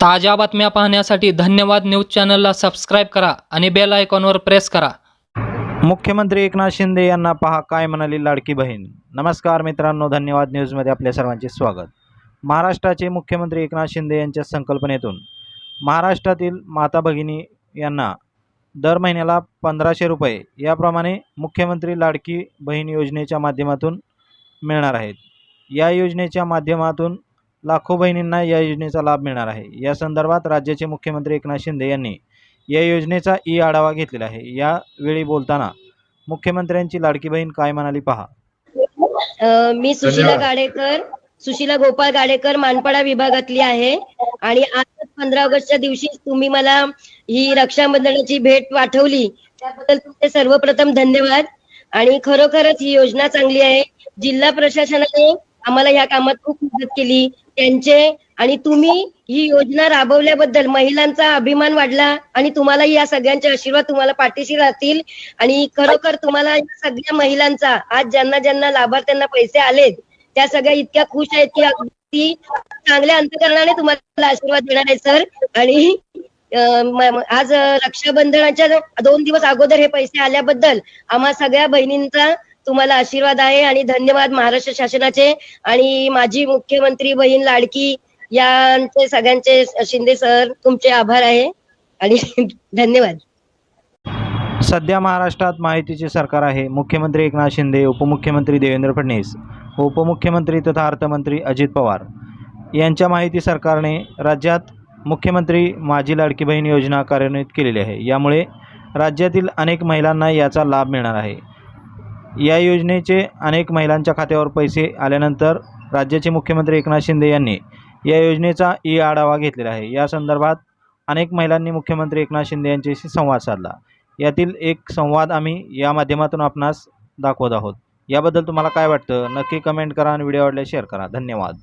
ताज्या बातम्या पाहण्यासाठी धन्यवाद न्यूज चॅनलला सबस्क्राईब करा आणि बेल आयकॉनवर प्रेस करा. मुख्यमंत्री एकनाथ शिंदे यांना पहा काय म्हणाली लाडकी बहीण. नमस्कार मित्रांनो धन्यवाद न्यूजमध्ये आपल्या सर्वांचे स्वागत. महाराष्ट्राचे मुख्यमंत्री एकनाथ शिंदे यांच्या संकल्पनेतून महाराष्ट्रातील माता भगिनी यांना दर महिन्याला पंधराशे रुपये याप्रमाणे मुख्यमंत्री लाडकी बहीण योजनेच्या माध्यमातून मिळणार आहेत. या योजनेच्या माध्यमातून लाखो बहिणींना या योजनेचा लाभ मिळणार आहे. या संदर्भात राज्याचे मुख्यमंत्री एकनाथ शिंदे यांनी या योजनेचा ई आढावा घेतलेला आहे. यावेळी बोलताना मुख्यमंत्र्यांची लाडकी बहीण काय म्हणाली पहा. मी सुशीला. गाडेकर सुशीला गोपाळ गाडेकर मानपाडा विभागातली आहे. आणि आज पंधरा ऑगस्टच्या दिवशी तुम्ही मला ही रक्षाबंधनाची भेट पाठवली. त्याबद्दल तुमचे सर्वप्रथम धन्यवाद. आणि खरोखरच ही योजना चांगली आहे. जिल्हा प्रशासनाने आम्हाला या कामात खूप मदत केली. त्यांचे आणि तुम्ही ही योजना राबवल्याबद्दल महिलांचा अभिमान वाढला आणि तुम्हाला या सगळ्यांचे आशीर्वाद तुम्हाला पाठीशी राहतील. आणि खरोखर तुम्हाला सगळ्या महिलांचा आज ज्यांना ज्यांना लाभार्थ्यांना पैसे आलेत त्या सगळ्या इतक्या खुश आहेत की अगदी चांगल्या अंतकरणाने तुम्हाला आशीर्वाद देणार आहे सर. आणि आज रक्षाबंधनाच्या दोन दिवस अगोदर हे पैसे आल्याबद्दल आम्हा सगळ्या बहिणींचा तुम्हाला आशीर्वाद आहे आणि धन्यवाद महाराष्ट्र शासनाचे आणि माझी मुख्यमंत्री बहीण लाडकी यांचे सगळ्यांचे शिंदे सर तुमचे आभार आहे आणि धन्यवाद. सध्या महाराष्ट्रात माहितीचे सरकार आहे. मुख्यमंत्री एकनाथ शिंदे उपमुख्यमंत्री देवेंद्र फडणवीस उपमुख्यमंत्री तथा अर्थमंत्री अजित पवार यांच्या माहिती सरकारने राज्यात मुख्यमंत्री माझी लाडकी बहीण योजना कार्यान्वित केलेली आहे. यामुळे राज्यातील अनेक महिलांना याचा लाभ मिळणार आहे. या योजनेचे अनेक महिलांच्या खात्यावर पैसे आल्यानंतर राज्याचे मुख्यमंत्री एकनाथ शिंदे यांनी या योजनेचा ई आढावा घेतलेला आहे. या संदर्भात अनेक महिलांनी मुख्यमंत्री एकनाथ शिंदे यांच्याशी संवाद साधला. यातील एक संवाद आम्ही या माध्यमातून आपणास दाखवत आहोत. याबद्दल तुम्हाला काय वाटतं? नक्की कमेंट करा आणि व्हिडिओ आवडल्यास शेअर करा. धन्यवाद.